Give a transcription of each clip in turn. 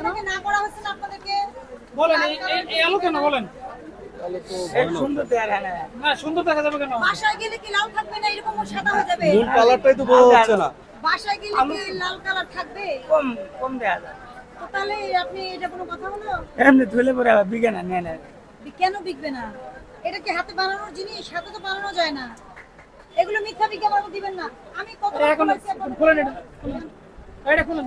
আপনাকে না করা হচ্ছে না আপনাদেরকে বলেন এই- এই- এই কেন বলেন? সুন্দর দেয়ার হ্যাঁ না সুন্দর দেখা যাবে কেন? বাসায় গেলে কি লাল থাকবে না? এরকম সাদা হয়ে যাবে? মূল কালারটাই তো বোঝা যাচ্ছে না। বাসায় গেলে কি লাল কালার থাকবে? কম কম দেয়া যায়। তো তাহলে আপনি এটা কোনো কথা হলো? এমনি ধুলে পরে বিগে না কেন বিকবে না? এটা কি হাতে বানানোর জিনিস? হাতে তো বানানো যায় না। এগুলো মিথ্যা বিজ্ঞাপন দিবেন না। আমি কত এখন খুলেন এটা। এটা খুলেন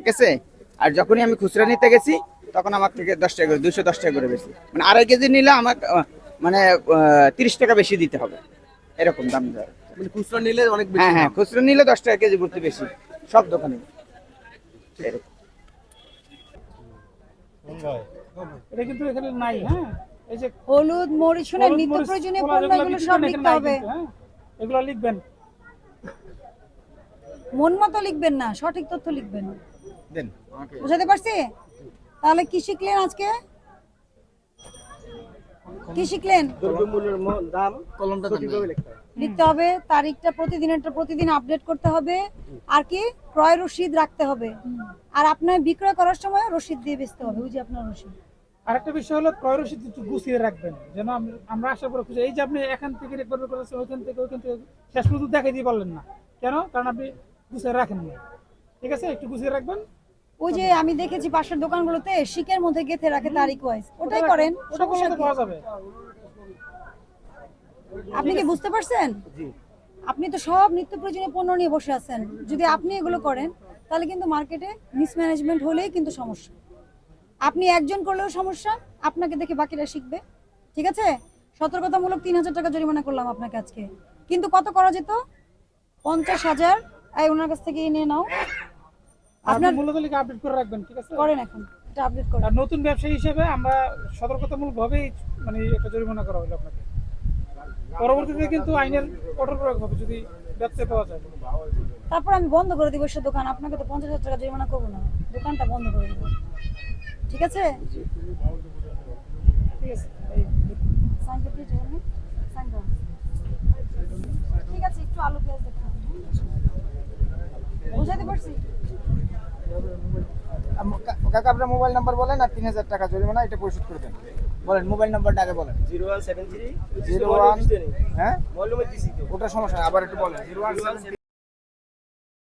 ঠিক আছে? আর যখনই আমি খুচরা নিতে গেছি তখন আমার থেকে দশ টাকা করে দুশো দশ টাকা করে বেশি। মানে আড়াই কেজি নিলে আমার মানে তিরিশ টাকা বেশি দিতে হবে। এরকম দাম দেওয়া মানে খুচরা নিলে অনেক হ্যাঁ হ্যাঁ খুচরা নিলে দশ টাকা কেজি ভর্তি বেশি সব দোকানে। এরকম। এটা কিন্তু এখানে নাই হ্যাঁ? এই যে হলুদ মরিচ শুনে নিত্য প্রয়োজনীয় কলা এগুলো সব লিখতে হবে। হ্যাঁ? এগুলো লিখবেন। মন মতো লিখবেন না সঠিক তথ্য লিখবেন। আমাকে বুঝাতে পারছি? তাহলে কি শিখলেন আজকে? কি শিখলেন? কলমটা লিখতে হবে। তারিখটা প্রতিদিন আপডেট করতে হবে। আর কি? ক্রয় রসিদ রাখতে হবে। আর আপনার বিক্রয় করার সময় রসিদ দিয়ে বেচতে হবে যে আপনার রসিদ। আরেকটা বিষয় হলো ক্রয় রসিদ একটু গুছিয়ে রাখবেন। যেন আমরা আশা করে খুঁজে এই যে আপনি এখান থেকে রেকর্ড করেছেন ওইখান থেকে ওইখান থেকে শেষ পর্যন্ত দেখাই দিয়ে পারলেন না। কেন? কারণ আপনি গুছিয়ে রাখেন না। ঠিক আছে? একটু গুছিয়ে রাখবেন। ওই যে আমি দেখেছি পাশের দোকানগুলোতে শিকের মধ্যে গেথে রাখে তারিখ ওয়াইজ ওটাই করেন সমস্যা কি? আপনি কি বুঝতে পারছেন? আপনি তো সব নিত্য প্রয়োজনীয় পণ্য নিয়ে বসে আছেন। যদি আপনি এগুলো করেন তাহলে কিন্তু মার্কেটে মিসম্যানেজমেন্ট হলেই কিন্তু সমস্যা। আপনি একজন করলেও সমস্যা আপনাকে দেখে বাকিরা শিখবে। ঠিক আছে? সতর্কতামূলক তিন হাজার টাকা জরিমানা করলাম আপনাকে আজকে। কিন্তু কত করা যেত? পঞ্চাশ হাজার। এই ওনার কাছ থেকে নিয়ে নাও। আপনার আপনার মূল্য তালিকা আপডেট করে রাখবেন ঠিক আছে? করেন এখন এটা আপডেট করেন। আর নতুন ব্যবসায়ী হিসেবে আমরা সতর্কতামূলক ভাবেই মানে একটা জরিমানা করা হলো আপনাকে। পরবর্তীতে কিন্তু আইনের কঠোর প্রয়োগ হবে যদি ব্যবসায় পাওয়া যায়। তারপর আমি বন্ধ করে দিব সে দোকান আপনাকে তো পঞ্চাশ হাজার টাকা জরিমানা করব না। দোকানটা বন্ধ করে দিব। ঠিক আছে? ঠিক আছে ঠিক আছে একটু আলু পেঁয়াজ হবে, হ্যাঁ? বুঝাতে পারছি? কাকা আপনার মোবাইল নাম্বার বলেন আর তিন হাজার টাকা জরিমানা এটা পরিশোধ করে দেন বলেন মোবাইল নাম্বারটা আগে বলেন। Zero one seven three zero one হ্যাঁ? ওটা সমস্যা আবার একটু বলেন। Zero one